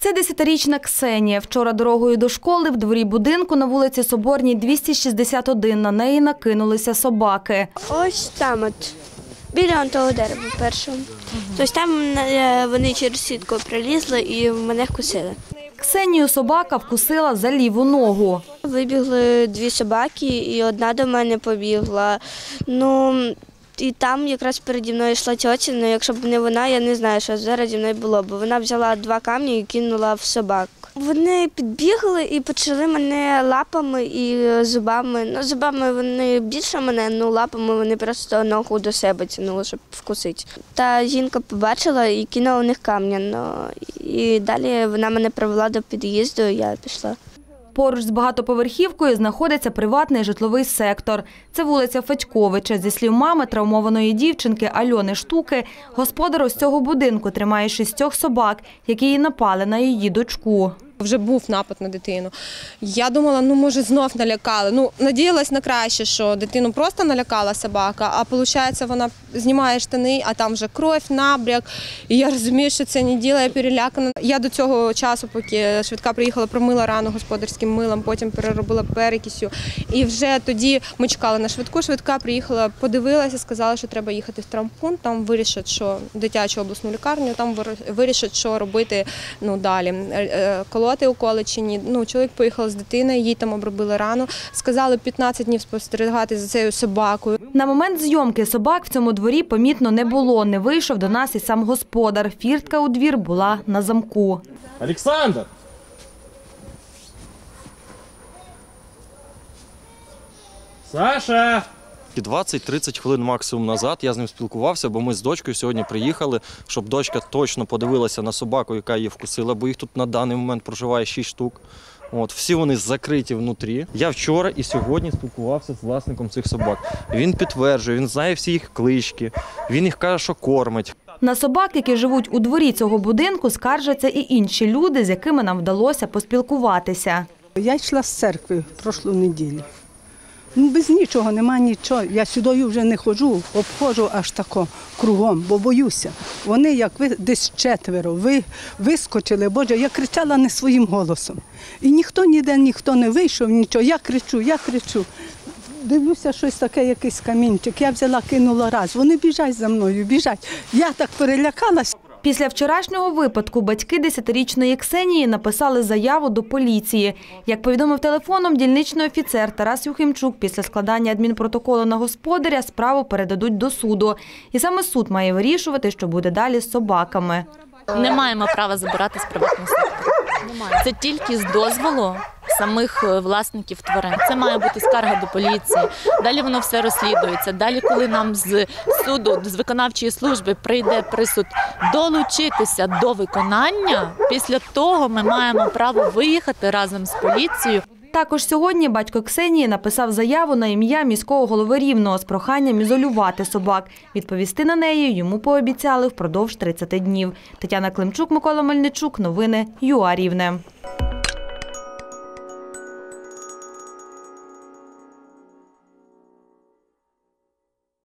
Це десятирічна Ксенія. Вчора дорогою до школи в дворі будинку на вулиці Соборній 261 на неї накинулися собаки. Ось там от. Біля того дерева першого. Тобто там е, вони через сітку прилізли і мене вкусили. Ксенію собака вкусила за ліву ногу. Вибігли дві собаки, і одна до мене побігла. Ну і там якраз переді мною йшла тьотя, ну якщо б не вона, я не знаю, що зараз зі мною було, бо вона взяла два камні і кинула в собак. Вони підбігли і почали мене лапами і зубами. Ну, зубами вони більше мене, ну лапами вони просто ногу до себе тянули, щоб вкусити. Та жінка побачила і кинула в них камня. Ну, і далі вона мене привела до під'їзду, і я пішла. Поруч з багатоповерхівкою знаходиться приватний житловий сектор. Це вулиця Федьковича. Зі слів мами травмованої дівчинки Альони Штуки, господар ось цього будинку тримає шістьох собак, які її напали на її дочку. Вже був напад на дитину. Я думала, ну може знов налякали. Ну надіялась на краще, що дитину просто налякала собака, а виходить, вона знімає штани, а там вже кров, набряк. І я розумію, що це не діло, я перелякана. Я до цього часу, поки швидка приїхала, промила рану господарським милом, потім переробила перекисю. І вже тоді ми чекали на швидку. Швидка приїхала, подивилася, сказала, що треба їхати в травмпункт, там вирішать, що дитячу обласну лікарню, там вирішать, що робити ну, далі. Е, е, Колоти уколи ні. Ну, чоловік поїхав з дитиною, їй там обробили рану. Сказали 15 днів спостерігати за цією собакою. На момент зйомки собак в цьому дворі помітно не було. Не вийшов до нас і сам господар. Фіртка у двір була на замку. Александр! Саша! І 20-30 хвилин максимум назад я з ним спілкувався, бо ми з дочкою сьогодні приїхали, щоб дочка точно подивилася на собаку, яка її вкусила, бо їх тут на даний момент проживає 6 штук. От, всі вони закриті внутрі. Я вчора і сьогодні спілкувався з власником цих собак. Він підтверджує, він знає всі їх клички, він їх каже, що кормить. На собак, які живуть у дворі цього будинку, скаржаться і інші люди, з якими нам вдалося поспілкуватися. Я йшла з церкви прошлу неділю. Ну, без нічого, нема нічого. Я сюди вже не ходжу, обходжу аж тако кругом, бо боюся. Вони, як ви десь четверо, ви вискочили, Боже, я кричала не своїм голосом. І ніхто ніде, ніхто не вийшов, нічого. Я кричу, я кричу. Дивлюся, щось таке, якийсь камінчик. Я взяла, кинула раз. Вони біжать за мною, біжать. Я так перелякалась. Після вчорашнього випадку батьки десятирічної Ксенії написали заяву до поліції. Як повідомив телефоном дільничний офіцер Тарас Юхимчук, після складання адмінпротоколу на господаря справу передадуть до суду. І саме суд має вирішувати, що буде далі з собаками. Не маємо права забирати з приватного сектору. Це тільки з дозволу самих е, власників тварин. Це має бути скарга до поліції. Далі воно все розслідується. Далі, коли нам з суду, з виконавчої служби прийде присуд долучитися до виконання, після того ми маємо право виїхати разом з поліцією. Також сьогодні батько Ксенії написав заяву на ім'я міського голови Рівного з проханням ізолювати собак. Відповісти на неї йому пообіцяли впродовж 30 днів. Тетяна Климчук, Микола Мельничук. Новини ЮА Рівне.